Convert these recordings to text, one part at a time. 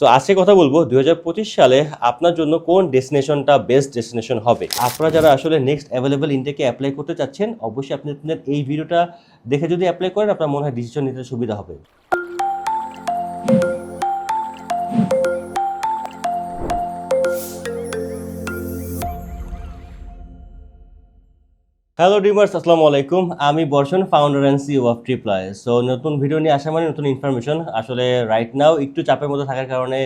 তো আজকে কথা বলব দুই হাজার পঁচিশ সালে আপনার জন্য কোন ডেস্টিনেশনটা বেস্ট ডেস্টিনেশন হবে? আপনারা যারা আসলে নেক্সট অ্যাভেলেবেল ইন্ডিয়াকে অ্যাপ্লাই করতে চাচ্ছেন, অবশ্যই আপনি আপনার এই ভিডিওটা দেখে যদি অ্যাপ্লাই করেন, আপনার মনে হয় ডিসিশন নিতে সুবিধা হবে। হ্যালো ডিমার্স আসসালামু আলাইকুম। আমি বর্ষণ founder and CEO of Triply so নতুন ভিডিও নিয়ে আসা মানে নতুন ইনফরমেশন আসলে রাইট নাও একটু চাপের মধ্যে থাকার কারণে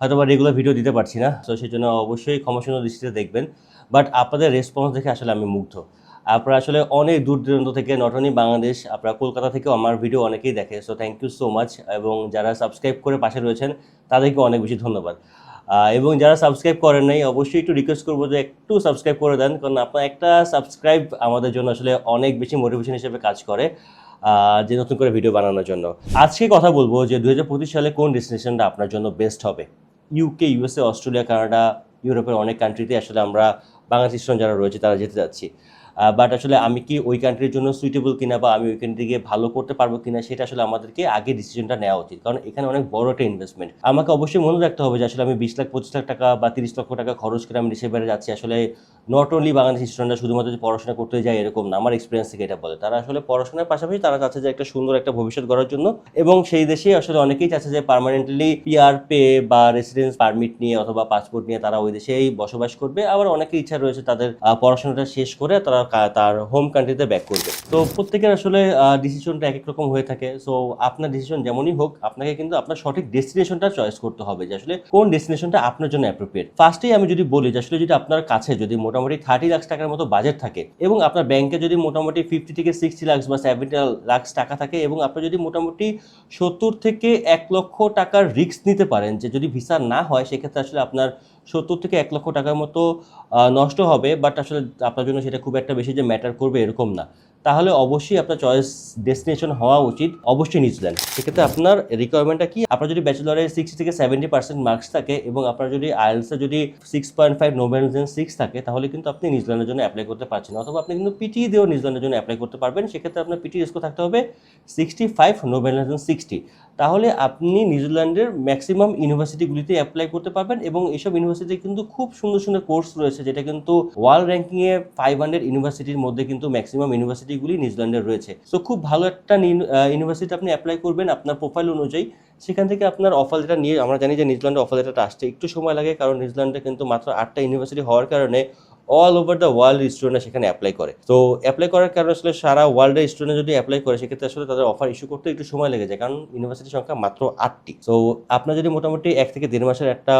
হয়তো বা রেগুলার ভিডিও দিতে পারছি না। তো সেই জন্য অবশ্যই ক্ষমাসূন্য দৃষ্টিতে দেখবেন। বাট আপনাদের রেসপন্স দেখে আসলে আমি মুগ্ধ। আপনারা আসলে অনেক দূর দূরান্ত থেকে নট অনলি বাংলাদেশ, আপনারা কলকাতা থেকেও আমার ভিডিও অনেকেই দেখে। So thank you so much এবং যারা সাবস্ক্রাইব করে পাশে রয়েছেন, তাদেরকে অনেক বেশি ধন্যবাদ। এবং যারা সাবস্ক্রাইব করেন নাই, অবশ্যই একটু রিকোয়েস্ট করব যে একটু সাবস্ক্রাইব করে দেন, কারণ আপনার একটা সাবস্ক্রাইব আমাদের জন্য আসলে অনেক বেশি মোটিভেশন হিসেবে কাজ করে যে নতুন করে ভিডিও বানানোর জন্য। আজকে কথা বলব যে দু হাজার পঁচিশ সালে কোন ডেস্টিনেশনটা আপনার জন্য বেস্ট হবে? ইউকে ইউএসএ অস্ট্রেলিয়া কানাডা ইউরোপের অনেক কান্ট্রিতে আসলে আমরা বাংলাদেশ যারা রয়েছে, তারা যেতে যাচ্ছি। বাট আসলে আমি কি ওই কান্ট্রির জন্য সুইটেবল কিনা বা আমি ওই কান্ট্রি গিয়ে ভালো করতে পারব কিনা সেটা আসলে আমাদেরকে আগে ডিসিশনটা নেওয়া উচিত। কারণ এখানে অনেক বড় একটা ইনভেস্টমেন্ট আমাকে অবশ্যই মনে রাখতে হবে যে আসলে আমি বিশ লাখ, পঁচিশ লাখ টাকা বা তিরিশ লক্ষ টাকা খরচ করে আমি দেশের বাইরে যাচ্ছি। আসলে নট অনলি বাংলাদেশ স্টুডেন্টরা শুধুমাত্র যে পড়াশোনা করতে যায় এরকম না, আমার এক্সপিরিয়েন্স থেকে এটা বলে। তারা আসলে পড়াশোনার পাশাপাশি তারা চাচ্ছে যে একটা সুন্দর একটা ভবিষ্যৎ গড়ার জন্য এবং সেই দেশে আসলে অনেকেই চাচ্ছে যে পার্মানেন্টলি পিআর পে বা রেসিডেন্স পারমিট নিয়ে অথবা পাসপোর্ট নিয়ে তারা ওই দেশেই বসবাস করবে। আবার অনেকের ইচ্ছা রয়েছে তাদের পড়াশোনাটা শেষ করে তারা তার হোম কান্ট্রিতে ব্যাক করবে। তো প্রত্যেকের আসলে ডিসিশনটা এক এক রকম হয়ে থাকে। সো আপনার ডিসিশন যেমনই হোক, আপনাকে কিন্তু আপনার সঠিক ডেস্টিনেশনটা চয়েস করতে হবে যে আসলে কোন ডেস্টিনেশনটা আপনার জন্য অ্যাপ্রোপ্রিয়েট ফার্স্টেই আমি যদি বলি যে আসলে যদি আপনার কাছে যদি মোটামুটি থার্টি লাখ টাকার মতো বাজেট থাকে এবং আপনার ব্যাংকে যদি মোটামুটি ফিফটি থেকে সিক্সটি লাখ বা সেভেন্টি লাখ টাকা থাকে এবং আপনি যদি মোটামুটি সত্তর থেকে এক লক্ষ টাকার রিস্ক নিতে পারেন যে যদি ভিসা না হয়, সেক্ষেত্রে আসলে আপনার সত্তর থেকে এক লক্ষ টাকার মতো নষ্ট হবে বাট আসলে আপনার জন্য সেটা খুব একটা বেশি যে ম্যাটার করবে এরকম না। তাহলে অবশ্যই আপনার চয়েস ডেস্টিনেশন হওয়া উচিত। অবশ্যই নিউজিল্যান্ড সেক্ষেত্রে আপনার রিকোয়ারমেন্টটা কি? আপনার যদি ব্যাচেলরের সিক্সটি থেকে সেভেন্টি পার্সেন্ট মার্কস থাকে এবং আপনার যদি আইএলসে যদি সিক্স পয়েন্ট ফাইভ নোভেলজেন সিক্স থাকে, তাহলে কিন্তু আপনি নিউজিল্যান্ডের জন্য অ্যাপ্লাই করতে পারছেন। অথবা আপনি কিন্তু পিটি দিয়েও নিউজিল্যান্ডের জন্য অ্যাপ্লাই করতে পারবেন। সেক্ষেত্রে আপনার পিটি স্কোর থাকতে হবে সিক্সটি ফাইভ নোভেলজেন সিক্সটি তাহলে আপনি নিউজিল্যান্ডের ম্যাক্সিমাম ইউনিভার্সিটিগুলিতে অ্যাপ্লাই করতে পারবেন এবং এইসব ইউনিভার্সিটি কিন্তু খুব সুন্দর সুন্দর কোর্স রয়েছে, যেটা কিন্তু ওয়ার্ল্ড র্যাঙ্কিংয়ে ফাইভ হান্ড্রেড ইউনিভার্সিটির মধ্যে কিন্তু ম্যাক্সিমাম ইউনিভার্সিটিগুলি নিউজিল্যান্ডে রয়েছে। সো খুব ভালো একটা ইউনিভার্সিটি আপনি অ্যাপ্লাই করবেন আপনার প্রোফাইল অনুযায়ী। সেখান থেকে আপনার অফার লেটার নিয়ে আমরা জানি যে নিউজিল্যান্ডে অফার লেটারটা আসতে একটু সময় লাগে কারণ নিউজিল্যান্ডে কিন্তু মাত্র আটটা ইউনিভার্সিটি হওয়ার কারণে অল ওভার দ্য ওয়ার্ল্ড স্টুডেন্টরা সেখানে অ্যাপ্লাই করে। তো অ্যাপ্লাই করার কারণে আসলে সারা ওয়ার্ল্ডের স্টুডেন্ট যদি অ্যাপ্লাই করে, সেক্ষেত্রে আসলে তাদের অফার ইস্যু করতে একটু সময় লেগে যায়, কারণ ইউনিভার্সিটির সংখ্যা মাত্র আটটি। তো আপনার যদি মোটামুটি এক থেকে দেড় মাসের একটা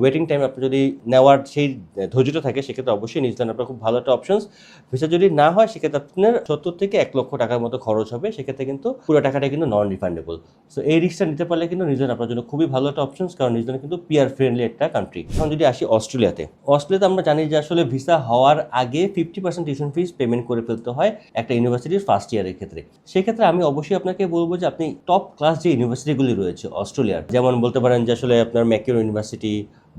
ওয়েটিং টাইম আপনি যদি নেওয়ার সেই ধৈর্যটা থাকে, সেক্ষেত্রে অবশ্যই নিউজিল্যান্ড আপনার খুব ভালো একটা অপশনস ভিসা যদি না হয়, সেক্ষেত্রে আপনার সত্তর থেকে এক লক্ষ টাকার মতো খরচ হবে, সেক্ষেত্রে কিন্তু পুরো টাকাটা কিন্তু নন রিফান্ডেবল সো এই রিস্কটা নিতে পারলে কিন্তু নিউজিল্যান্ড আপনার জন্য খুবই ভালো একটা অপশনস কারণ নিউজিল্যান্ড কিন্তু পিয়ার ফ্রেন্ডলি একটা কান্ট্রি এখন যদি আসি অস্ট্রেলিয়াতে অস্ট্রেলিয়াতে আমরা জানি যে আসলে ভিসা হওয়ার আগে fifty percent tuition fees payment করে ফেলতে হয় একটা ইউনিভার্সিটির ফার্স্ট ইয়ারের ক্ষেত্রে। সেক্ষেত্রে আমি অবশ্যই আপনাকে বলব যে আপনি টপ ক্লাস যে ইউনিভার্সিটিগুলি রয়েছে, অস্ট্রেলিয়ার, যেমন বলতে পারেন যে আসলে আপনার ম্যাকিউর ইউনিভার্সিটি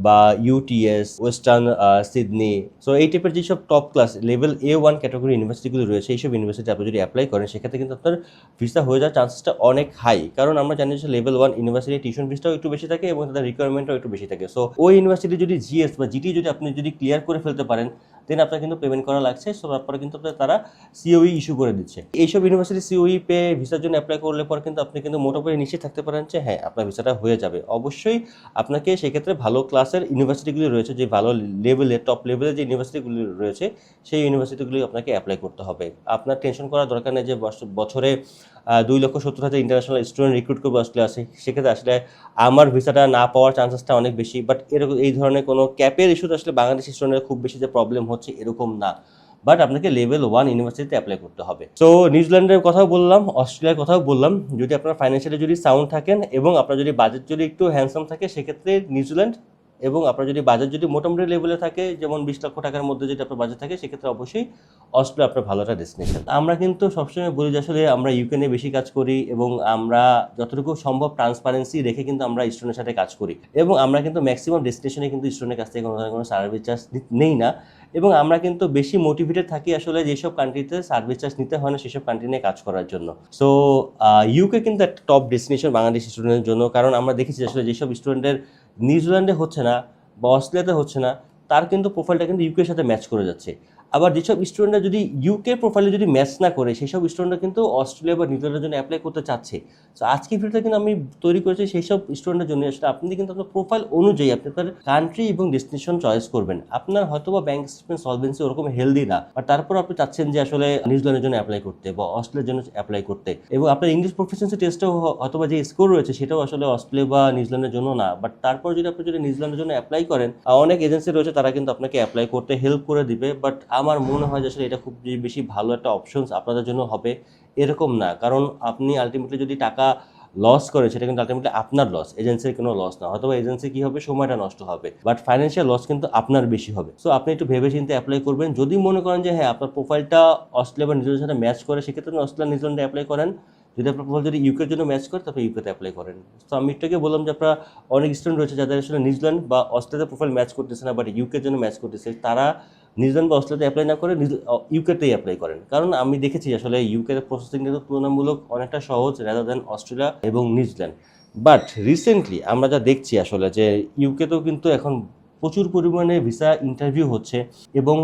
বা ইউটিএস ওয়েস্টার্ন সিডনি সো এই টাইপের যেসব top class level A one category ইউনিভার্সিটিগুলো রয়েছে, এইসব ইউনিভার্সিটি আপনি যদি অ্যাপ্লাই করেন, সেক্ষেত্রে কিন্তু আপনার ভিসা হয়ে যাওয়ার চান্সেসটা অনেক হাই কারণ আমরা জানি যে লেভেল ওয়ান ইউনিভার্সিটি টিউশন ফিসটাও একটু বেশি থাকে এবং তাদের রিকোয়ারমেন্টও একটু বেশি থাকে। সো ওই ইউনিভার্সিটি যদি জিএস বা জিটি যদি আপনি যদি ক্লিয়ার করে ফেলতে পারেন দেন আপনার কিন্তু পেমেন্ট করা লাগছে সো তারপরে কিন্তু আপনার তারা সিওই ইস্যু করে দিচ্ছে। এইসব ইউনিভার্সিটি সিওই পে ভিসার জন্য অ্যাপ্লাই করলে পর কিন্তু আপনি কিন্তু মোটামুটি নিশ্চিত থাকতে পারেন যে হ্যাঁ আপনার ভিসাটা হয়ে যাবে। অবশ্যই আপনাকে সেক্ষেত্রে ভালো ক্লাসের ইউনিভার্সিটিগুলি রয়েছে, যে ভালো লেভেলে টপ লেভেলের যে ইউনিভার্সিটিগুলি রয়েছে, সেই ইউনিভার্সিটিগুলি আপনাকে অ্যাপ্লাই করতে হবে। আপনার টেনশন করার দরকার নেই যে বছ- বছরে দুই লক্ষ সত্তর হাজার ইন্টারন্যাশনাল স্টুডেন্ট রিক্রুট করব আসলে আছে সেক্ষেত্রে আসলে আমার ভিসাটা না পাওয়ার চান্সেসটা অনেক বেশি। বাট এরকম, এই ধরনের কোনো ক্যাপের ইস্যুতে আসলে বাংলাদেশি স্টুডেন্টের খুব বেশি যে প্রবলেম হচ্ছে এরকম না। বাট আপনাকে লেভেল ওয়ান ইউনিভার্সিটিতে অ্যাপ্লাই করতে হবে। সো নিউজিল্যান্ডের কথাও বললাম অস্ট্রেলিয়ার কথাও বললাম। যদি আপনার ফাইন্যান্সিয়ালি যদি সাউন্ড থাকেন এবং আপনার যদি বাজেট যদি একটু হ্যান্ডসাম থাকে, সেক্ষেত্রে নিউজিল্যান্ড এবং আপনার যদি বাজেট যদি মোটামুটি লেভেলে থাকে, যেমন বিশ লক্ষ টাকার মধ্যে যদি আপনার বাজেট থাকে, সেক্ষেত্রে অবশ্যই অস্ট্রেলিয়া আপনার ভালো একটা ডেস্টিনেশন আমরা কিন্তু সবসময় বলি যে আসলে আমরা ইউকে নিয়ে বেশি কাজ করি এবং আমরা যতটুকু সম্ভব ট্রান্সপারেন্সি রেখে কিন্তু আমরা স্টুডেন্টের সাথে কাজ করি। এবং আমরা কিন্তু ম্যাক্সিমাম ডেস্টিনেশনে কিন্তু স্টুডেন্টের কাছ থেকে কোনো কোনো সার্ভিস চার্জ নেই না। এবং আমরা কিন্তু বেশি মোটিভেটেড থাকি আসলে যেসব কান্ট্রিতে সার্ভিস চার্জ নিতে হয় না, সেসব কান্ট্রি নিয়ে কাজ করার জন্য। সো ইউকে কিন্তু একটা টপ ডেস্টিনেশন বাংলাদেশ স্টুডেন্টের জন্য। কারণ আমরা দেখেছি আসলে যেসব স্টুডেন্টের নিউজিল্যান্ডে হচ্ছে না বা অস্ট্রেলিয়াতে হচ্ছে না, তার কিন্তু প্রোফাইলটা কিন্তু ইউকের সাথে ম্যাচ করে যাচ্ছে। আবার যেসব স্টুডেন্টরা যদি ইউকে প্রোফাইলে যদি ম্যাচ না করে, সেসব স্টুডেন্টরা কিন্তু অস্ট্রেলিয়া বা নিউজিল্যান্ডের জন্য অ্যাপ্লাই করতে চাচ্ছে। তো আজকে ভিডিওটা কিন্তু আমি তৈরি করেছি সেই সব স্টুডেন্টের জন্য। আসলে আপনি কিন্তু আপনার প্রোফাইল অনুযায়ী আপনি আপনার কান্ট্রি এবং ডেস্টিনেশন চয়েস করবেন। আপনার হয়তো বা ব্যাংক স্টেটমেন্ট সলভেন্সি ওরকম হেলদি না বা তারপর আপনি চাচ্ছেন যে আসলে নিউজিল্যান্ডের জন্য অ্যাপ্লাই করতে বা অস্ট্রেলিয়ার জন্য অ্যাপ্লাই করতে। এবং আপনার ইংলিশ প্রফিসিয়েন্সি টেস্টেও হয়তো বা যে স্কোর রয়েছে, সেটাও আসলে অস্ট্রেলিয়া বা নিউজিল্যান্ডের জন্য না। বাট তারপর যদি আপনি যদি নিউজিল্যান্ডের জন্য অ্যাপ্লাই করেন অনেক এজেন্সি রয়েছে তারা কিন্তু আপনাকে অ্যাপ্লাই করতে হেল্প করে দিবে। বাট আমার মনে হয় যে আসলে এটা খুব বেশি ভালো একটা অপশনস আপনাদের জন্য হবে। এরকম না, কারণ আপনি আলটিমেটলি যদি টাকা লস করে সেটা কিন্তু আলটিমেটলি আপনার লস এজেন্সির কোনো লস না। হয়তো এজেন্সি কী হবে? সময়টা নষ্ট হবে। বাট ফাইন্যান্সিয়াল লস কিন্তু আপনার বেশি হবে। সো আপনি একটু ভেবে চিন্তে অ্যাপ্লাই করবেন। যদি মনে করেন যে হ্যাঁ আপনার প্রোফাইলটা অস্ট্রেলিয়া বা নিউজিল্যান্ডের সাথে ম্যাচ করে, সেক্ষেত্রে আপনি অস্ট্রেলিয়া নিউজিল্যান্ডে অ্যাপ্লাই করেন। যদি আপনার প্রোফাইল যদি ইউকের জন্য ম্যাচ করে, তারপরে ইউকেতে অ্যাপ্লাই করেন। তো আমি একটাকে বললাম যে, আপনারা অনেক স্টুডেন্ট রয়েছে যাদের আসলে নিউজিল্যান্ড বা অস্ট্রেলিয়াতে প্রোফাইল ম্যাচ করতেছে না বাট ইউকের জন্য ম্যাচ করতেছে। তারা নিউজিল্যান্ড বা অস্ট্রেলিয়াতে অ্যাপ্লাই না করে ইউকেতেই অ্যাপ্লাই করেন। কারণ আমি দেখেছি আসলে ইউকের প্রসেসিং তো তুলনামূলক অনেকটা সহজ রাদার দেন অস্ট্রেলিয়া এবং নিউজিল্যান্ড। বাট রিসেন্টলি আমরা যা দেখছি আসলে যে ইউকেতেও কিন্তু এখন প্রচুর পরিমাণে ভিসা ইন্টারভিউ হচ্ছে এবং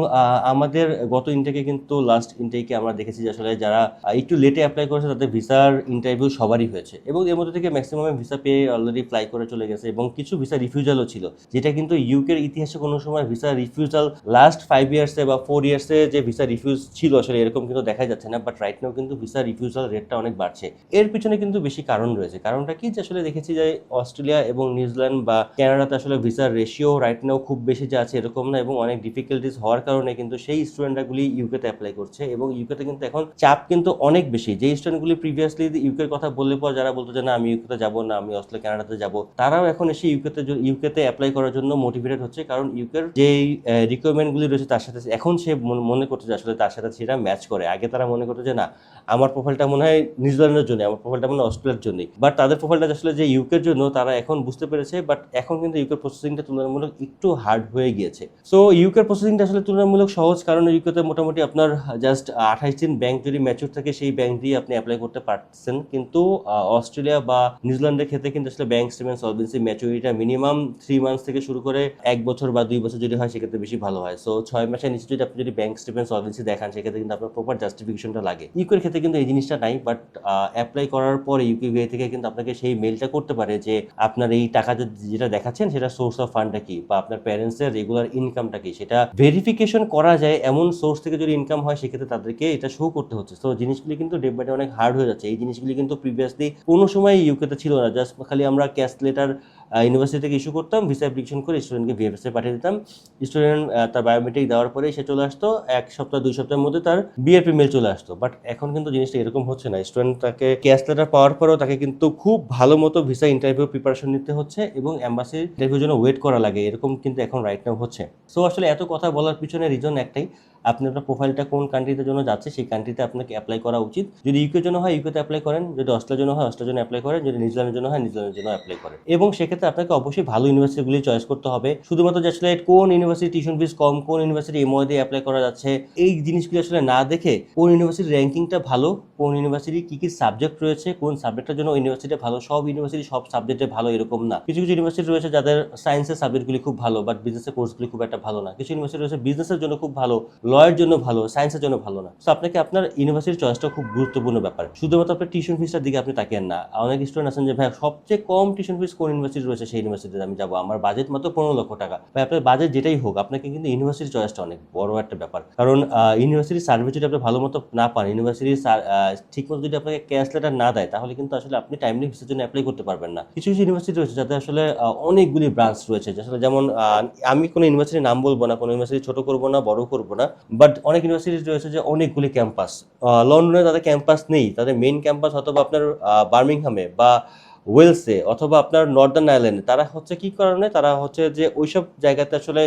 আমাদের গত ইনটেকে কিন্তু লাস্ট ইনটেকে আমরা দেখেছি যে আসলে যারা একটু লেটে অ্যাপ্লাই করেছে তাদের ভিসার ইন্টারভিউ সবারই হয়েছে এবং এর মধ্যে থেকে ম্যাক্সিমাম ভিসা পেয়ে অলরেডি ফ্লাই করে চলে গেছে এবং কিছু ভিসা রিফিউজালও ছিল, যেটা কিন্তু ইউকের ইতিহাসে কোনো সময় ভিসা রিফিউজাল লাস্ট ফাইভ ইয়ার্সে বা ফোর ইয়ার্সে যে ভিসা রিফিউজ ছিল আসলে এরকম কিন্তু দেখা যাচ্ছে না বাট রাইট নাও কিন্তু ভিসা রিফিউজাল রেটটা অনেক বাড়ছে। এর পিছনে কিন্তু বেশি কারণ রয়েছে, কারণটা কি? যে আসলে দেখেছি যে অস্ট্রেলিয়া এবং নিউজিল্যান্ড বা কানাডাতে আসলে ভিসার রেশিও রাইট নাও খুব বেশি যে আছে এরকম না এবং অনেক ডিফিকাল্টিস হওয়ার কারণে কিন্তু সেই স্টুডেন্টগুলি ইউকেতে অ্যাপ্লাই করছে এবং ইউকেতে কিন্তু এখন চাপ কিন্তু অনেক বেশি। যে স্টুডেন্টগুলি প্রিভিয়াসলি ইউকের কথা বললে পর যারা বলতো যে, না, আমি ইউকেতে যাব না, আমি অস্ট্রেলিয়া, কানাডাতে যাব, তারাও এখন এসে ইউকেতে ইউকেতে অ্যাপ্লাই করার জন্য মোটিভেটেড হচ্ছে কারণ ইউকের যে রিকোয়ারমেন্টগুলি রয়েছে তার সাথে, এখন সে মন- করছে আসলে তার সাথে সেটা ম্যাচ করে। আগে তারা মনে করতো যে, না, আমার প্রোফাইলটা মনে হয় নিউজিল্যান্ডের জন্য আমার প্রোফাইলটা মনে হয় অস্ট্রেলিয়ার জন্যই। বাট তাদের প্রোফাইলটা আসলে যে ইউকের জন্য তারা এখন বুঝতে পেরেছে বাট এখন কিন্তু ইউকের প্রসেসিংটা তুলনামূলক একটু হার্ড হয়ে গিয়েছে। সো ইউকের প্রসেসিংটা আসলে তুলনামূলক সহজ কারণ ইউকেতে মোটামুটি আপনার জাস্ট আঠাইশ দিন ব্যাংক যদি ম্যাচুর থাকে, সেই ব্যাংক দিয়ে আপনি অ্যাপ্লাই করতে পারছেন কিন্তু অস্ট্রেলিয়া বা নিউজিল্যান্ডের ক্ষেত্রে কিন্তু আসলে bank statement solvency ম্যাচুরিটা minimum three months থেকে শুরু করে এক বছর বা দুই বছর যদি হয়, সেক্ষেত্রে বেশি ভালো হয়। সো ছয় মাসের নিচে যদি আপনি যদি ব্যাংক স্টেটমেন্ট সলভেন্সি দেখান, সেক্ষেত্রে কিন্তু আপনার প্রপার জাস্টিফিকেশনটা লাগে। ইউকের ক্ষেত্রে কিন্তু এই জিনিসটা নাই বাট অ্যাপ্লাই করার পরে ইউকে থেকে কিন্তু আপনাকে সেই মেলটা করতে পারে যে, আপনার এই টাকা যেটা দেখাচ্ছেন, সেটা সোর্স অফ ফান্ডটা কি? বা আপনার প্যারেন্টসের রেগুলার ইনকামটা কি? সেটা ভেরিফিকেশন করা যায় এমন সোর্স থেকে যদি ইনকাম হয়, সেক্ষেত্রে তাদেরকে এটা শো করতে হচ্ছে। তো জিনিসগুলি কিন্তু ডে বাই ডে অনেক হার্ড হয়ে যাচ্ছে। এই জিনিসগুলি কিন্তু প্রিভিয়াসলি কোনো সময় ইউকেতে ছিল না। জাস্ট খালি আমরা ক্যাশ লেটার ইউনিভার্সিটি থেকে ইস্যু করতাম ভিসা অ্যাপ্লিকেশন করে স্টুডেন্টকে ভিএফএসে পাঠিয়ে দিতাম। স্টুডেন্ট তার বায়োমেট্রিক দেওয়ার পরে সে চলে আসতো, এক সপ্তাহ, দুই সপ্তাহের মধ্যে তার বিএপি মেল চলে আসতো। বাট এখন কিন্তু জিনিসটা এরকম হচ্ছে না। স্টুডেন্ট তাকে ক্যাশ লেটার পাওয়ার পরেও তাকে কিন্তু খুব ভালো মতো ভিসা ইন্টারভিউ প্রিপারেশন নিতে হচ্ছে এবং অ্যাম্বাসি ইন্টারভিউর জন্য ওয়েট করা লাগে। এরকম কিন্তু এখন রাইট নাও হচ্ছে। সো আসলে এত কথা বলার পিছনে রিজন একটাই আপনি আপনার প্রোফাইলটা কোন কান্ট্রিতে জন্য যাচ্ছে, সেই কান্ট্রিতে আপনাকে অ্যাপ্লাই করা উচিত। যদি ইউকের জন্য হয় ইউকেতে অ্যাপ্লাই করেন, যদি অস্ট্রেলিয়ার জন্য হয় অস্ট্রেলিয়ার জন্য অ্যাপ্লাই করেন, যদি নিউজিল্যান্ডের জন্য হয় নিউজিল্যান্ডের জন্য অ্যাপ্লাই করেন। এবং সেক্ষেত্রে আপনাকে অবশ্যই ভালো ইউনিভার্সিটিগুলি চয়েস করতে হবে। শুধুমাত্র যে আসলে কোন ইউনিভার্সিটি টিউশন ফিস কম, কোন ইউনিভার্সিটি এমওয়ে দিয়ে অ্যাপ্লাই করা যাচ্ছে, এই জিনিসগুলি আসলে না দেখে কোন ইউনিভার্সিটির র্যাঙ্কিংটা ভালো, কোন ইউনিভার্সিটি কি কি সাবজেক্ট রয়েছে, কোন সাবজেক্টের জন্য ইউনিভার্সিটি ভালো, সব ইউনিভার্সিটি সব সাবজেক্টে ভালো এরকম না। কিছু কিছু ইউনিভার্সিটি রয়েছে যাদের সায়েন্সের সাবজেক্টগুলি খুব ভালো বাট বিজনেসের কোর্সগুলি খুব একটা ভালো না। কিছু ইউনিভার্সিটি রয়েছে বিজনেসের জন্য খুব ভালো লয়ের জন্য ভালো সায়েন্সের জন্য ভালো না। তো আপনাকে আপনার ইউনিভার্সিটির চয়েসটা খুব গুরুত্বপূর্ণ ব্যাপার। শুধুমাত্র আপনার টিউশন ফিসটার দিকে আপনি তাকেন না। অনেক স্টুডেন্ট আছেন যে, ভাই, সবচেয়ে কম টিউশন ফিস কোন ইউনিভার্সিটি রয়েছে? সেই ইউনিভার্সিটিতে আমি যাব। আমার বাজেট মাত্র পনেরো লক্ষ টাকা। ভাই, আপনার বাজেট যেটাই হোক, আপনাকে কিন্তু ইউনিভার্সিটির চয়েসটা অনেক বড় একটা ব্যাপার। কারণ ইউনিভার্সিটি সার্ভিস যদি আপনি ভালো মতো না পান ইউনিভার্সিটি ঠিক মতো যদি আপনাকে ক্যাশ লেটার না দেয়, তাহলে কিন্তু আসলে আপনি টাইমলি ভিসার জন্য অ্যাপ্লাই করতে পারবেন না। কিছু কিছু ইউনিভার্সিটি রয়েছে যাতে আসলে অনেকগুলি ব্রাঞ্চ রয়েছে। আসলে যেমন আমি কোনো ইউনিভার্সিটির নাম বলব না, কোনো ইউনিভার্সিটি ছোট করব না, বড় করব না। বাট অনেক ইউনিভার্সিটি রয়েছে যে অনেকগুলি ক্যাম্পাস লন্ডনে তাদের ক্যাম্পাস নেই। তাদের মেইন ক্যাম্পাস অথবা আপনার বার্মিংহামে বা ওয়েলসে অথবা আপনার নর্দার্ন আইল্যান্ডে তারা হচ্ছে কি কারণে? তারা হচ্ছে যে ওইসব জায়গাতে আসলে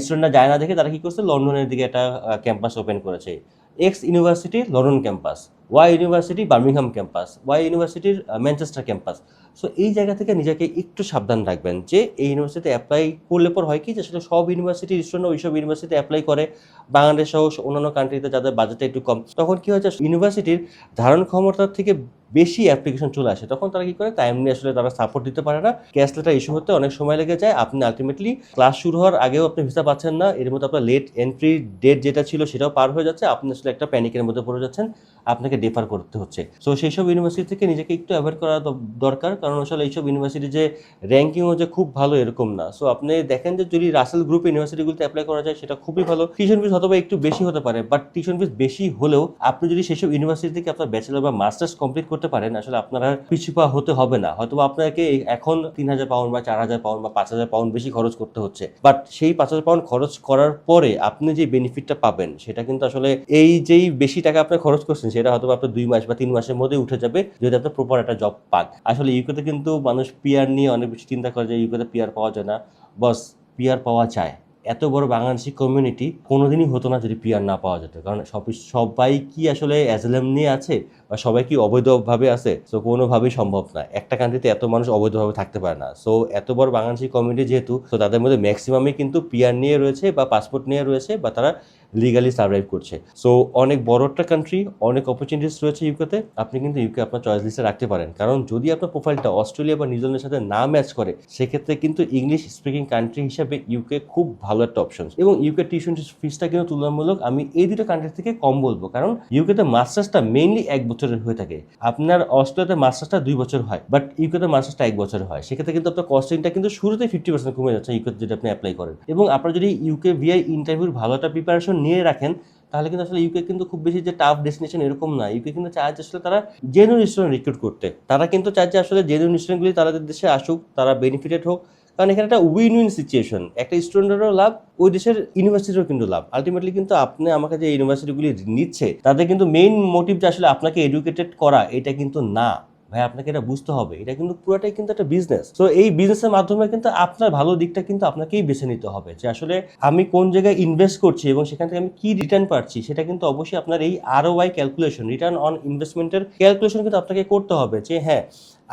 স্টুডেন্টরা যায় না দেখে তারা কি করছে? লন্ডনের দিকে একটা ক্যাম্পাস ওপেন করেছে। X university London campus Y university Birmingham campus Y ইউনিভার্সিটির ম্যানচেস্টার ক্যাম্পাস সো এই জায়গা থেকে নিজেকে একটু সাবধান রাখবেন যে এই ইউনিভার্সিটিতে অ্যাপ্লাই করলে পর হয় কি যে আসলে সব ইউনিভার্সিটির স্টুডেন্ট ওইসব ইউনিভার্সিটি অ্যাপ্লাই করে। বাংলাদেশ সহ অন্যান্য কান্ট্রিতে যাদের বাজেটটা একটু কম। তখন কি হয়েছে ইউনিভার্সিটির ধারণ ক্ষমতার থেকে বেশি অ্যাপ্লিকেশন চলে আসে, তখন তারা কি করে? টাইমলি আসলে তারা সাপোর্ট দিতে পারে না। ক্যাশ লেটার ইস্যু হতে অনেক সময় লেগে যায়। আপনি আলটিমেটলি ক্লাস শুরু হওয়ার আগেও আপনি ভিসা পাচ্ছেন না। এর মধ্যে আপনার লেট এন্ট্রি ডেট যেটা ছিল সেটাও পার হয়ে যাচ্ছে। আপনি আসলে একটা প্যানিকের মধ্যে পড়ে যাচ্ছেন। আপনাকে ডেফার করতে হচ্ছে। সো সেই সব ইউনিভার্সিটি থেকে নিজেকে একটু অ্যাভয়েড করা দরকার। কারণ আসলে এইসব ইউনিভার্সিটি যে র্যাঙ্কিংও যে খুব ভালো এরকম না। সো আপনি দেখেন যে যদি রাসেল গ্রুপ ইউনিভার্সিটিগুলিতে অ্যাপ্লাই করা যায়, সেটা খুবই ভালো। টিউশন ফিস অথবা একটু বেশি হতে পারে বাট টিউশন ফিস বেশি হলেও আপনি যদি সেসব ইউনিভার্সিটি থেকে আপনার ব্যাচেলর বা মাস্টার্স কমপ্লিট করতে পারেন, আসলে আপনার আর পিছু পা হতে হবে না। হয়তো আপনাকে এখন তিন হাজার পাউন্ড বা চার হাজার পাউন্ড বা পাঁচ হাজার পাউন্ড বেশি খরচ করতে হচ্ছে। বাট সেই পাঁচ হাজার পাউন্ড খরচ করার পরে আপনি যে বেনিফিটটা পাবেন, সেটা কিন্তু আসলে এই যেই বেশি টাকা আপনি খরচ করছেন, সেটা হয়তো আপনার দুই মাস বা তিন মাসের মধ্যে উঠে যাবে যদি আপনি প্রপার একটা জব পান। আসলে ইউকেতে কিন্তু মানুষ পিয়ার নিয়ে অনেক বেশি চিন্তা করে যে ইউকেতে পিয়ার পাওয়া যায় না। বস পিয়ার পাওয়া যায়। এত বড় বাংলাদেশি কমিউনিটি কোনোদিনই হতো না যদি পিয়ার না পাওয়া যেত। কারণ সব সবাই কি আসলে অ্যাজেলাম নিয়ে আছে? বা সবাই কি অবৈধভাবে আছে? সো কোনোভাবেই সম্ভব না। একটা কান্ট্রিতে এত মানুষ অবৈধভাবে থাকতে পারে না। সো এত বড় বাংলাদেশি কমিউনিটি যেহেতু তো তাদের মধ্যে ম্যাক্সিমামই কিন্তু পিয়ার নিয়ে রয়েছে বা পাসপোর্ট নিয়ে রয়েছে বা তারা লিগালি সার্ভাইভ করছে। সো অনেক বড় একটা কান্ট্রি অনেক অপরচুনিটিস রয়েছে ইউকেতে আপনি কিন্তু ইউকে আপনার চয়েস লিস্টে রাখতে পারেন। কারণ যদি আপনার প্রোফাইলটা অস্ট্রেলিয়া বা নিউজিল্যান্ডের সাথে না ম্যাচ করে, সেক্ষেত্রে কিন্তু ইংলিশ স্পিকিং কান্ট্রি হিসাবে ইউকে খুব ভালো একটা অপশন এবং ইউকে টিউশন ফিসটা কিন্তু তুলনামূলক আমি এই দুটো কান্ট্রি থেকে কম বলব। কারণ ইউকেতে মাস্টার্সটা মেইনলি এক বছরের হয়ে থাকে। আপনার অস্ট্রেলিয়াতে মাস্টার্সটা দুই বছর হয় বাট ইউকেতে মাস্টার্সটা এক বছর হয়। সেক্ষেত্রে কিন্তু আপনার কস্টিংটা কিন্তু শুরুতে ফিফটি পার্সেন্ট কমে যাচ্ছে ইউকেতে যদি আপনি অ্যাপ্লাই করেন। এবং আপনার যদি ইউকে ভিআই ইন্টারভিউর ভালো একটা প্রিপারেশন নিয়ে রাখেন, তাহলে কিন্তু আসলে ইউকে কিন্তু খুব বেশি যে টাফ ডেস্টিনেশন এরকম না। ইউকে কিন্তু যে আসলে তারা জেনুইন স্টুডেন্ট রিক্রুট করতে। তারা কিন্তু যে আসলে জেনুইন স্টুডেন্টগুলি তাদের দেশে আসুক, তারা বেনিফিটেড হোক কারণ এখানে একটা উইন উইন সিচুয়েশন একটা স্টুডেন্টেরও লাভ, ওই দেশের ইউনিভার্সিটিরও কিন্তু লাভ। আলটিমেটলি কিন্তু আপনি আমাকে যে ইউনিভার্সিটিগুলি নিচ্ছে, তাদের কিন্তু মেইন মোটিভ যে আসলে আপনাকে এডুকেটেড করা, এটা কিন্তু না। ভাই, আপনাকে এটা বুঝতে হবে। এটা কিন্তু পুরোটাই কিন্তু একটা বিজনেস তো এই বিজনেসের মাধ্যমে কিন্তু আপনার ভালো দিকটা কিন্তু আপনাকেই বেছে নিতে হবে। যে আসলে আমি কোন জায়গায় ইনভেস্ট করছি এবং সেখান থেকে আমি কি রিটার্ন পাচ্ছি, সেটা কিন্তু অবশ্যই আপনার এই আরও ওয়াই ক্যালকুলেশন রিটার্ন অন ইনভেস্টমেন্টের ক্যালকুলেশন কিন্তু আপনাকে করতে হবে যে হ্যাঁ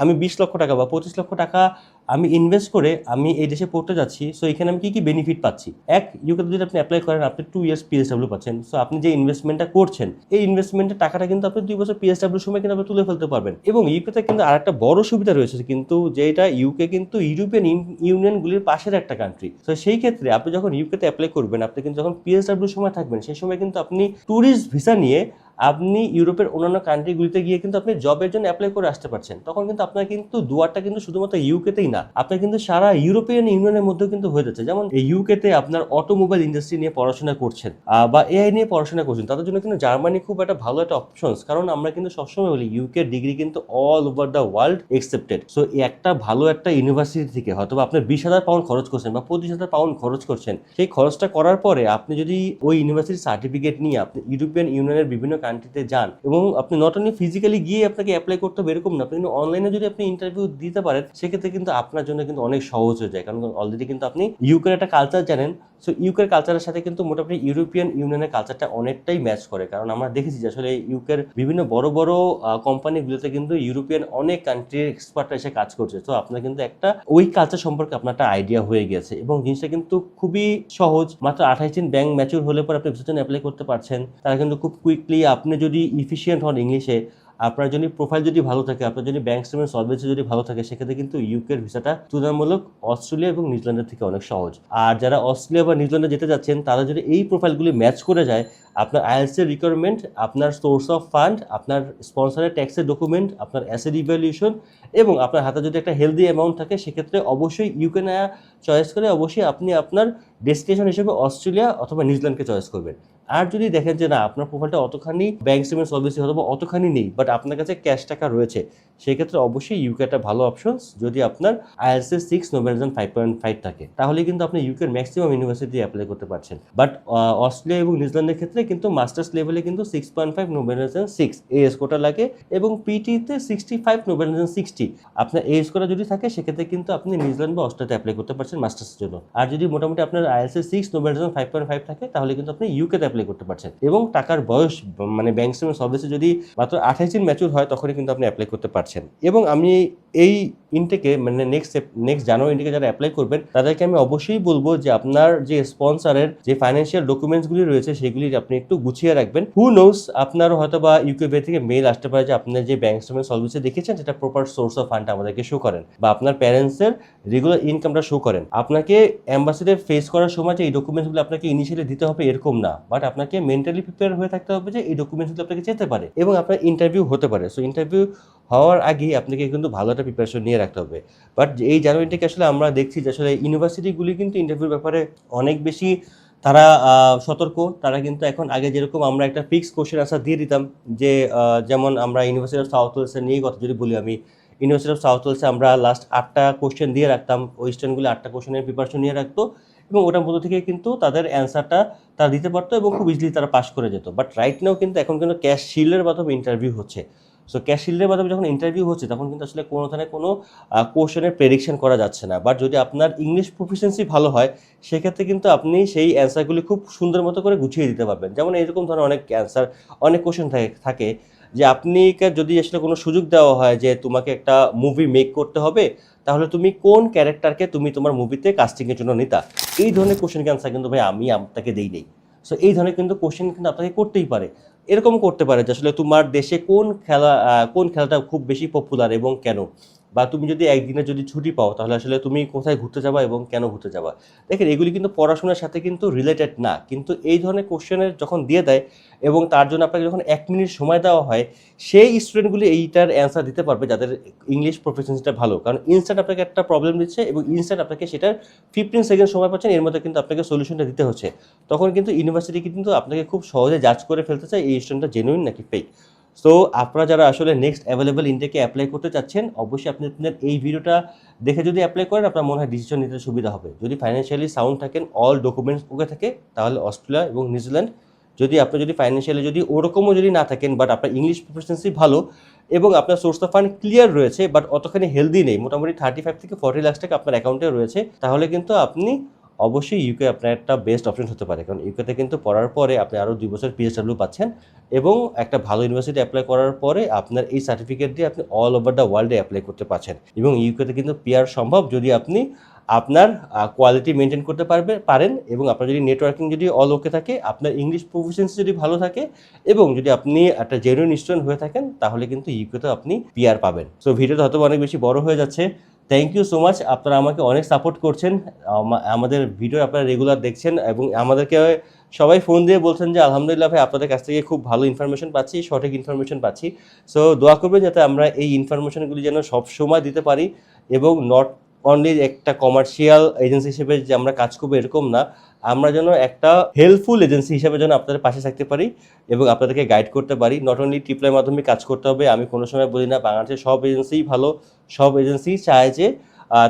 আমি বিশ লক্ষ টাকা বা পঁচিশ লক্ষ টাকা আমি ইনভেস্ট করে আমি এই দেশে পড়তে যাচ্ছি সো এখানে আমি কি কি বেনিফিট পাচ্ছি? এক ইউকে যদি আপনি অ্যাপ্লাই করেন, আপনি টু ইয়ার্স পিএসডাব্লিউ পাচ্ছেন সো আপনি যে ইনভেস্টমেন্টটা করছেন, এই ইনভেস্টমেন্টের টাকাটা কিন্তু আপনি দুই বছর পিএসডাব্লিউ সময় কিন্তু আপনি তুলে ফেলতে পারবেন। এবং ইউকেতে কিন্তু আর একটা বড় সুবিধা রয়েছে, কিন্তু যেটা ইউকে কিন্তু ইউরোপিয়ান ইউনিয়নগুলির পাশের একটা কান্ট্রি তো সেই ক্ষেত্রে আপনি যখন ইউকেতে অ্যাপ্লাই করবেন, আপনি কিন্তু যখন পিএসডাব্লিউ সময় থাকবেন, সেই সময় কিন্তু আপনি ট্যুরিস্ট ভিসা নিয়ে আপনি ইউরোপের অন্যান্য কান্ট্রিগুলিতে গিয়ে কিন্তু আপনি জবের জন্য অ্যাপ্লাই করে আসতে পারছেন। তখন কিন্তু আপনার কিন্তু দুয়ারটা কিন্তু শুধুমাত্র ইউকেতেই না, আপনার কিন্তু সারা ইউরোপিয়ান ইউনিয়নের মধ্যেও কিন্তু হয়ে যাচ্ছে। যেমন ইউকেতে আপনার অটোমোবাইল ইন্ডাস্ট্রি নিয়ে পড়াশোনা করছেন বা এআই নিয়ে পড়াশোনা করছেন, তাদের জন্য কিন্তু জার্মানি খুব একটা ভালো একটা অপশনস কারণ আমরা কিন্তু সবসময় বলি ইউকে ডিগ্রি কিন্তু all over the world accepted so একটা ভালো একটা ইউনিভার্সিটি থেকে হয়তো আপনার বিশ হাজার পাউন্ড খরচ করছেন বা পঁচিশ হাজার পাউন্ড খরচ করছেন, সেই খরচটা করার পরে আপনি যদি ওই ইউনিভার্সিটির সার্টিফিকেট নিয়ে আপনি ইউরোপিয়ান ইউনিয়নের বিভিন্ন কান্ট্রিতে যান এবং আপনি নট অনলি ফিজিক্যালি গিয়ে আপনাকে অ্যাপ্লাই করতে হবে, এরকম না। আপনি কিন্তু অনলাইনে যদি আপনি ইন্টারভিউ দিতে পারেন, সেক্ষেত্রে কিন্তু আপনার জন্য কিন্তু অনেক সহজ হয়ে যায়। কারণ অলরেডি কিন্তু আপনি ইউকের একটা কালচার জানেন সো ইউকের কালচারের সাথে কিন্তু মোটামুটি ইউরোপিয়ান ইউনিয়নের কালচারটা অনেকটাই ম্যাচ করে। কারণ আমরা দেখেছি যে আসলে ইউকের বিভিন্ন বড় বড় কোম্পানিগুলোতে কিন্তু ইউরোপিয়ান অনেক কান্ট্রির এক্সপার্টরা এসে কাজ করছে। তো আপনার কিন্তু একটা ওই কালচার সম্পর্কে আপনার একটা আইডিয়া হয়ে গেছে এবং জিনিসটা কিন্তু খুবই সহজ। মাত্র আঠাইশ দিন ব্যাংক ম্যাচুর হলে পর আপনি ভিসার জন্য অ্যাপ্লাই করতে পারছেন। তারা কিন্তু খুব কুইকলি আপনি যদি ইফিসিয়েন্ট হন ইংলিশে আপনার যদি প্রোফাইল যদি ভালো থাকে, আপনার যদি ব্যাংক স্টেটমেন্ট সলভেন্সি যদি ভালো থাকে, সেক্ষেত্রে কিন্তু ইউকের ভিসাটা তুলনামূলক অস্ট্রেলিয়া এবং নিউজিল্যান্ডের থেকে অনেক সহজ। আর যারা অস্ট্রেলিয়া বা নিউজিল্যান্ডে যেতে যাচ্ছেন, তারা যদি এই প্রোফাইলগুলি ম্যাচ করে যায়, আপনার আইএলসের রিকোয়ারমেন্ট আপনার সোর্স অফ ফান্ড আপনার স্পন্সরের ট্যাক্সের ডকুমেন্ট আপনার অ্যাসেড ইভ্যালুয়েশন এবং আপনার হাতে যদি একটা হেলদি অ্যামাউন্ট থাকে, সেক্ষেত্রে অবশ্যই ইউকে নেওয়া চয়েস করে অবশ্যই আপনি আপনার ডেস্টিনেশন হিসেবে অস্ট্রেলিয়া অথবা নিউজিল্যান্ডকে চয়েস করবেন। আর যদি দেখেন যে না, আপনার প্রোফাইলটা অতখানি ব্যাংক স্টেটমেন্ট সলভেন্সি বা অতখানি নেই বাট আপনার কাছে ক্যাশ টাকা রয়েছে সেক্ষেত্রে অবশ্যই ইউকে একটা ভালো অপশন যদি আপনার আইএলসি সিক্স নোবেলজন ফাইভ পয়েন্ট ফাইভ থাকে, তাহলে কিন্তু আপনি ইউকের ম্যাক্সিমাম ইউনিভার্সিটি অ্যাপ্লাই করতে পারছেন। বাট অস্ট্রেলিয়া এবং নিউজিল্যান্ডের ক্ষেত্রে কিন্তু মাস্টার্স লেভেলে কিন্তু সিক্স পয়েন্ট ফাইভ নোবেলজন সিক্স এই স্কোরটা লাগে। এবং পিটিতে সিক্সটি ফাইভ নোবেলজন সিক্সটি আপনার এই স্কোরটা যদি থাকে, সেক্ষেত্রে কিন্তু আপনি নিউজিল্যান্ড বা অস্ট্রেলিয়াতে অ্যাপ্লাই করতে পারছেন মাস্টার্সের জন্য। আর যদি মোটামুটি আপনার আইএলসি সিক্স নোবেলজন ফাইভ পয়েন্ট ফাইভ থাকে, তাহলে কিন্তু আপনি ইউকেতে অ্যাপ্লাই করতে পারছেন। এবং টাকার বয়স মানে ব্যাংক সার্ভিসে যদি মাত্র আঠাশ দিন ম্যাচুর হয়, তখনই কিন্তু আপনি অ্যাপ্লাই করতে পারছেন এবং আমি এই ইনটেকে মানে নেক্সট নেক্সট জানুয়ারি ইনটেকে যারা অ্যাপ্লাই করবেন, তাদেরকে আমি অবশ্যই বলব যে আপনার যে স্পন্সরের যে ফাইন্যান্সিয়াল ডকুমেন্টসগুলি রয়েছে, সেগুলি আপনি একটু গুছিয়ে রাখবেন। হু নোস আপনার হয়তো বা ইউকে থেকে মেল আসতে পারে যে আপনার যে ব্যাংক স্টেটমেন্ট সার্ভিসে দেখেছেন, সেটা প্রপার সোর্স অফ ফান্ড আমাদেরকে শো করেন বা আপনার প্যারেন্টসের রেগুলার ইনকামটা শো করেন। আপনাকে অ্যাম্বাসিতে ফেস করার সময় যে এই ডকুমেন্টসগুলো আপনাকে ইনিশিয়ালি দিতে হবে এরকম না বাট আপনাকে মেন্টালি প্রিপেয়ার হয়ে থাকতে হবে যে এই ডকুমেন্টসগুলো আপনাকে যেতে পারে এবং আপনার ইন্টারভিউ হতে পারে। সো ইন্টারভিউ হওয়ার আগেই আপনাকে কিন্তু ভালো একটা প্রিপারেশন নিয়ে রাখতে হবে। বাট এই জানুয়ারিটাকে আসলে আমরা দেখছি যে আসলে ইউনিভার্সিটিগুলি কিন্তু ইন্টারভিউর ব্যাপারে অনেক বেশি তারা সতর্ক। তারা কিন্তু এখন আগে যেরকম আমরা একটা ফিক্স কোশ্চেন আনসার দিয়ে দিতাম যে যেমন আমরা ইউনিভার্সিটি অফ সাউথ ওয়েলসের নিয়ে কথা যদি বলি আমি ইউনিভার্সিটি অফ সাউথ ওয়েলসে আমরা লাস্ট আটটা কোশ্চেন দিয়ে রাখতাম। ওয়েস্টার্নগুলি আটটা কোশ্চেনের প্রিপারেশন নিয়ে রাখতো এবং ওটার মধ্যে থেকে কিন্তু তাদের অ্যান্সারটা তারা দিতে পারতো এবং খুব ইজিলি তারা পাস করে যেত। বাট রাইট নাও কিন্তু এখন কিন্তু ক্যাশ শিল্ডের মাধ্যমে ইন্টারভিউ হচ্ছে। সো ক্যাশ শিল্ডের মাধ্যমে যখন ইন্টারভিউ হচ্ছে, তখন কিন্তু আসলে কোনো ধরনের কোনো কোশ্চেনের প্রেডিকশন করা যাচ্ছে না। বাট যদি আপনার ইংলিশ প্রফিসিয়েন্সি ভালো হয়, সেক্ষেত্রে কিন্তু আপনি সেই অ্যান্সারগুলি খুব সুন্দর মতো করে গুছিয়ে দিতে পারবেন। যেমন এরকম ধরনের অনেক অ্যান্সার অনেক কোশ্চেন থাকে যে আপনিকে যদি আসলে কোনো সুযোগ দেওয়া হয় যে তোমাকে একটা মুভি মেক করতে হবে, তাহলে তুমি কোন ক্যারেক্টারকে তুমি তোমার মুভিতে কাস্টিংয়ের জন্য নিতা? এই ধরনের কোশ্চেন অ্যান্সার কিন্তু ভাই আমি আপনাকে দেই নেই। সো এই ধরনের কিন্তু কোশ্চেন কিন্তু আপনাকে করতেই পারে। এরকম করতে পারে যে আসলে তোমার দেশে কোন খেলা কোন খেলাটা খুব বেশি পপুলার এবং কেন? বা তুমি যদি একদিনে যদি ছুটি পাও, তাহলে আসলে তুমি কোথায় ঘুরতে যাবা এবং কেন ঘুরতে যাবা? দেখেন, এগুলি কিন্তু পড়াশোনার সাথে কিন্তু রিলেটেড না। কিন্তু এই ধরনের কোশ্চেনের যখন দিয়ে দেয় এবং তার জন্য আপনাকে যখন এক মিনিট সময় দেওয়া হয়, সেই স্টুডেন্টগুলি এইটার অ্যান্সার দিতে পারবে যাদের ইংলিশ প্রফেশনসটা ভালো। কারণ ইনস্ট্যান্ট আপনাকে একটা প্রবলেম দিচ্ছে এবং ইনস্ট্যান্ট আপনাকে সেটার ফিফটিন সেকেন্ড সময় পাচ্ছেন, এর মধ্যে কিন্তু আপনাকে সলিউশনটা দিতে হচ্ছে। তখন কিন্তু ইউনিভার্সিটি কিন্তু আপনাকে খুব সহজে জাজ করে ফেলতে চায়, এই স্টুডেন্টটা জেনুইন নাকি ফেক সো আপনারা যারা আসলে নেক্সট অ্যাভেলেবল ইনটেকে অ্যাপ্লাই করতে চাচ্ছেন, অবশ্যই আপনি আপনার এই ভিডিওটা দেখে যদি অ্যাপ্লাই করেন, আপনার মনে হয় ডিসিশন নিতে সুবিধা হবে। যদি ফাইন্যান্সিয়ালি সাউন্ড থাকেন অল ডকুমেন্টস ওকে থাকে, তাহলে অস্ট্রেলিয়া এবং নিউজিল্যান্ড যদি আপনি যদি ফাইন্যান্সিয়ালি যদি ওরকমও যদি না থাকেন বাট আপনার ইংলিশ প্রফেশনসি ভালো এবং আপনার সোর্স অফ ফান্ড ক্লিয়ার রয়েছে বাট অতখানি হেলদি নেই, মোটামুটি থার্টি ফাইভ থেকে ফর্টি লাখ টাকা আপনার অ্যাকাউন্টে রয়েছে, তাহলে কিন্তু আপনি অবশ্যই ইউকে আপনার একটা বেস্ট অপশন হতে পারে। কারণ ইউকেতে কিন্তু পড়ার পরে আপনি আরও দুই বছর পিএসডাব্লিউ পাচ্ছেন এবং একটা ভালো ইউনিভার্সিটি অ্যাপ্লাই করার পরে আপনার এই সার্টিফিকেট দিয়ে আপনি অল ওভার দ্য ওয়ার্ল্ডে অ্যাপ্লাই করতে পারছেন। এবং ইউকেতে কিন্তু পিয়ার সম্ভব যদি আপনি আপনার কোয়ালিটি মেনটেন করতে পারবে, পারেন এবং আপনার যদি নেটওয়ার্কিং যদি অল ওকে থাকে, আপনার ইংলিশ প্রফিসিয়েন্সি যদি ভালো থাকে এবং যদি আপনি একটা জেনুইন স্টুডেন্ট হয়ে থাকেন, তাহলে কিন্তু ইউকেতে আপনি পিয়ার পাবেন। সো ভিডিওটা হয়তো অনেক বেশি বড় হয়ে যাচ্ছে। থ্যাংক ইউ সো মাচ আপনারা আমাকে অনেক সাপোর্ট করছেন। আমাদের ভিডিও আপনারা রেগুলার দেখছেন এবং আমাদেরকে সবাই ফোন দিয়ে বলছেন যে, আলহামদুলিল্লাহ ভাই, আপনাদের কাছ থেকে খুব ভালো ইনফরমেশন পাচ্ছি, সঠিক ইনফরমেশন পাচ্ছি। সো দোয়া করবেন যাতে আমরা এই ইনফরমেশনগুলি যেন সব সময় দিতে পারি এবং নট অনলি একটা কমার্শিয়াল এজেন্সি হিসেবে যে আমরা কাজ করব এরকম না। আমরা যেন একটা হেল্পফুল এজেন্সি হিসেবে যেন আপনাদের পাশে থাকতে পারি এবং আপনাদেরকে গাইড করতে পারি। নট অনলি ট্রিপলের মাধ্যমে কাজ করতে হবে, আমি কোনো সময় বলি না, বাংলাদেশের সব এজেন্সিই ভালো, সব এজেন্সি চায় যে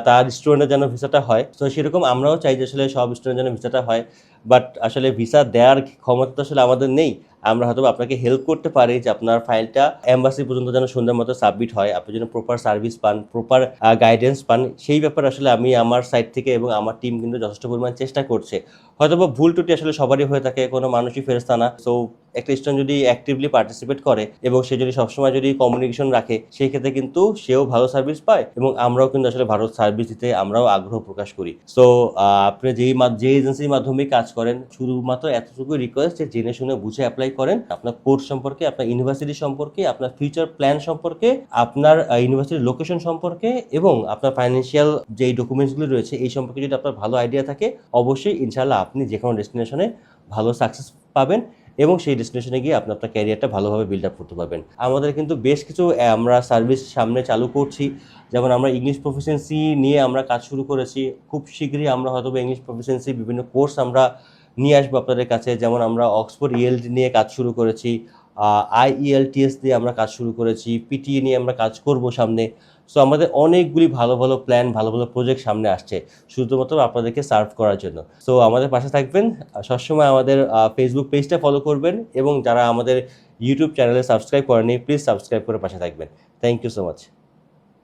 তার স্টুডেন্টের যেন ভিসাটা হয়। তো সেরকম আমরাও চাই যে আসলে সব স্টুডেন্ট যেন ভিসাটা হয়। বাট আসলে ভিসা দেওয়ার ক্ষমতা আসলে আমাদের নেই। আমরা হয়তো আপনাকে হেল্প করতে পারি যে আপনার ফাইলটা এম্বাসি পর্যন্ত যেন সুন্দর মতো সাবমিট হয়। আপনি যেন প্রপার সার্ভিস পান প্রপার গাইডেন্স পান। সেই ব্যাপারে আসলে আমি আমার সাইড থেকে এবং আমার টিম কিন্তু যথেষ্ট পরিমাণ চেষ্টা করছে। হয়তো বা ভুল ত্রুটি আসলে সবারই হয়ে থাকে, কোনো মানুষই ফেরস্তা না। সো একটা স্টুডেন্ট যদি অ্যাক্টিভলি পার্টিসিপেট করে এবং সে যদি সবসময় যদি কমিউনিকেশন রাখে, সেই ক্ষেত্রে কিন্তু সেও ভালো সার্ভিস পায় এবং আমরাও কিন্তু আসলে ভালো সার্ভিস দিতে আমরাও আগ্রহ প্রকাশ করি। সো আপনি যেই মা- যে এজেন্সির মাধ্যমে কাজ করেন, শুধুমাত্র এতটুকু রিকোয়েস্ট যে জেনে শুনে বুঝে অ্যাপ্লাই করেন, আপনার কোর্স সম্পর্কে, আপনার ইউনিভার্সিটি সম্পর্কে, আপনার ফিউচার প্ল্যান সম্পর্কে, আপনার ইউনিভার্সিটির লোকেশন সম্পর্কে এবং আপনার ফাইন্যান্সিয়াল যে ডকুমেন্টসগুলি রয়েছে, এই সম্পর্কে যদি আপনার ভালো আইডিয়া থাকে, অবশ্যই ইনশাল্লাহ আপনি যে কোনো ডেস্টিনেশনে ভালো সাকসেস পাবেন। এবং সেই ডেস্টিনেশনে গিয়ে আপনি আপনার ক্যারিয়ারটা ভালোভাবে বিল্ড আপ করতে পারবেন। আমাদের কিন্তু বেশ কিছু আমরা সার্ভিস সামনে চালু করছি। যেমন আমরা ইংলিশ প্রফিসিয়েন্সি নিয়ে আমরা কাজ শুরু করেছি। খুব শীঘ্রই আমরা হয়তো ইংলিশ প্রফিসিয়েন্সি বিভিন্ন কোর্স আমরা নিয়ে আসব আপনাদের কাছে। যেমন আমরা অক্সফোর্ড ইয়েল নিয়ে কাজ শুরু করেছি। আইইএলটিএস দিয়ে আমরা কাজ শুরু করেছি পিটিএ নিয়ে আমরা কাজ করব সামনে। সো আমাদের অনেকগুলি ভালো ভালো প্ল্যান ভালো ভালো প্রজেক্ট সামনে আসছে, শুধুমাত্র আপনাদেরকে সার্ভ করার জন্য। সো আমাদের পাশে থাকবেন, সবসময় আমাদের ফেসবুক পেজটা ফলো করবেন এবং যারা আমাদের ইউটিউব চ্যানেলে সাবস্ক্রাইব করেনি প্লিজ সাবস্ক্রাইব করে পাশে থাকবেন। Thank you so much